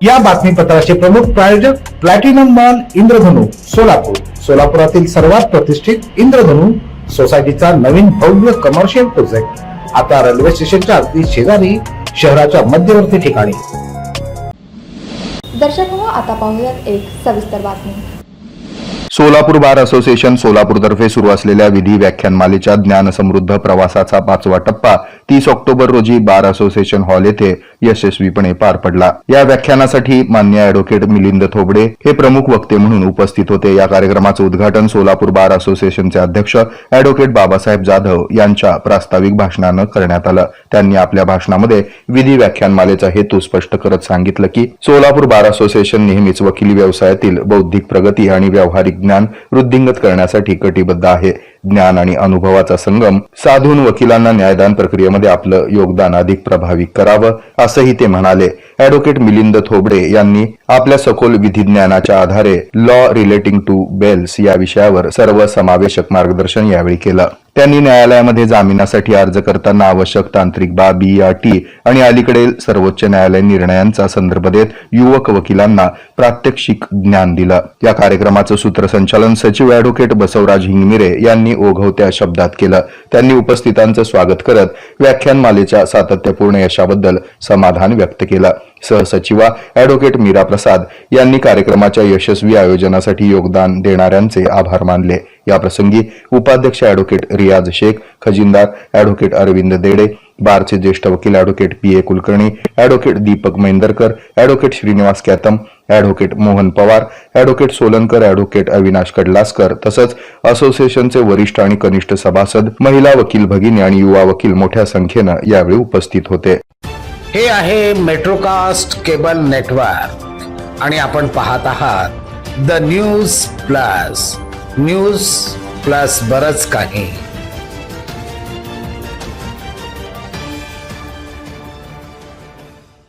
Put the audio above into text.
या बातमीपत्राचे प्रमुख प्रायोजक प्लॅटिनम मॉल इंद्रधनु सोलापूर. सोलापुरातील सर्वात प्रतिष्ठित इंद्रधनु सोसायटीचा नवीन भव्य कमर्शियल प्रोजेक्ट आता रेल्वे स्टेशनच्या अगदी शेजारी शहराच्या मध्यवर्ती ठिकाणी. दर्शक हो आता पाहूयात एक सविस्तर बातमी. सोलापूर बार असोसिएशन सोलापूरतर्फे सुरू असलेल्या विधी व्याख्यानमालेच्या ज्ञान समृद्ध प्रवासाचा पाचवा टप्पा तीस ऑक्टोबर रोजी बार असोसिएशन हॉल येथे यशस्वीपणे पार पडला. या व्याख्यानासाठी मान्य अॅडव्होकेट मिलिंद थोबडे हे प्रमुख वक्ते म्हणून उपस्थित होते. या कार्यक्रमाचं उद्घाटन सोलापूर बार असोसिएशनचे अध्यक्ष अॅडव्होकेट बाबासाहेब जाधव यांच्या प्रास्ताविक भाषणानं करण्यात आलं. त्यांनी आपल्या भाषणामध्ये विधी व्याख्यानमालेचा हेतू स्पष्ट करत सांगितलं की सोलापूर बार असोसिएशन नेहमीच वकिली व्यवसायातील बौद्धिक प्रगती आणि व्यावहारिक ज्ञान वृद्धिंगत करण्यासाठी कटिबद्ध आहे. ज्ञान आणि अनुभवाचा संगम साधून वकिलांना न्यायदान प्रक्रियेमध्ये आपलं योगदान अधिक प्रभावी करावं असंही ते म्हणाले. अॅडव्होकेट मिलिंद थोबडे यांनी आपल्या सखोल विधिज्ञानाच्या आधारे लॉ रिलेटिंग टू बेल्स या विषयावर सर्व समावेशक मार्गदर्शन यावेळी केलं. त्यांनी न्यायालयामध्ये जामिनासाठी अर्ज करताना आवश्यक तांत्रिक बाबी अटी आणि अलीकडे सर्वोच्च न्यायालय निर्णयांचा संदर्भ देत युवक वकिलांना प्रात्यक्षिक ज्ञान दिलं. या कार्यक्रमाचं सूत्रसंचालन सचिव अॅडव्होकेट बसवराज हिंगमिरे यांनी ओघवत्या शब्दात केलं. त्यांनी उपस्थितांचं स्वागत करत व्याख्यानमालेच्या सातत्यपूर्ण यशाबद्दल समाधान व्यक्त केलं. सहसचिवा अॅडव्होकेट मीरा प्रसाद यांनी कार्यक्रमाच्या यशस्वी आयोजनासाठी योगदान देणाऱ्यांचे आभार मानले. याप्रसंगी उपाध्यक्ष अॅडव्होकेट रियाज शेख खजिनदार अॅडव्होकेट अरविंद देडे बारचे ज्येष्ठ वकील advocate P A Kulkarni advocate Deepak Mendarkar advocate Shrinivas Katam advocate Mohan Pawar advocate Solankar advocate Avinash Kadlaskar तसंच असोसिएशनचे वरिष्ठ आणि कनिष्ठ सभासद महिला वकील भगिनी आणि युवा वकील मोठ्या संख्येनं यावेळी उपस्थित होते. हे आहे मेट्रोकास्ट केबल नेटवर्क आणि आपण पाहत आहात the news plus. News plus बरच काही.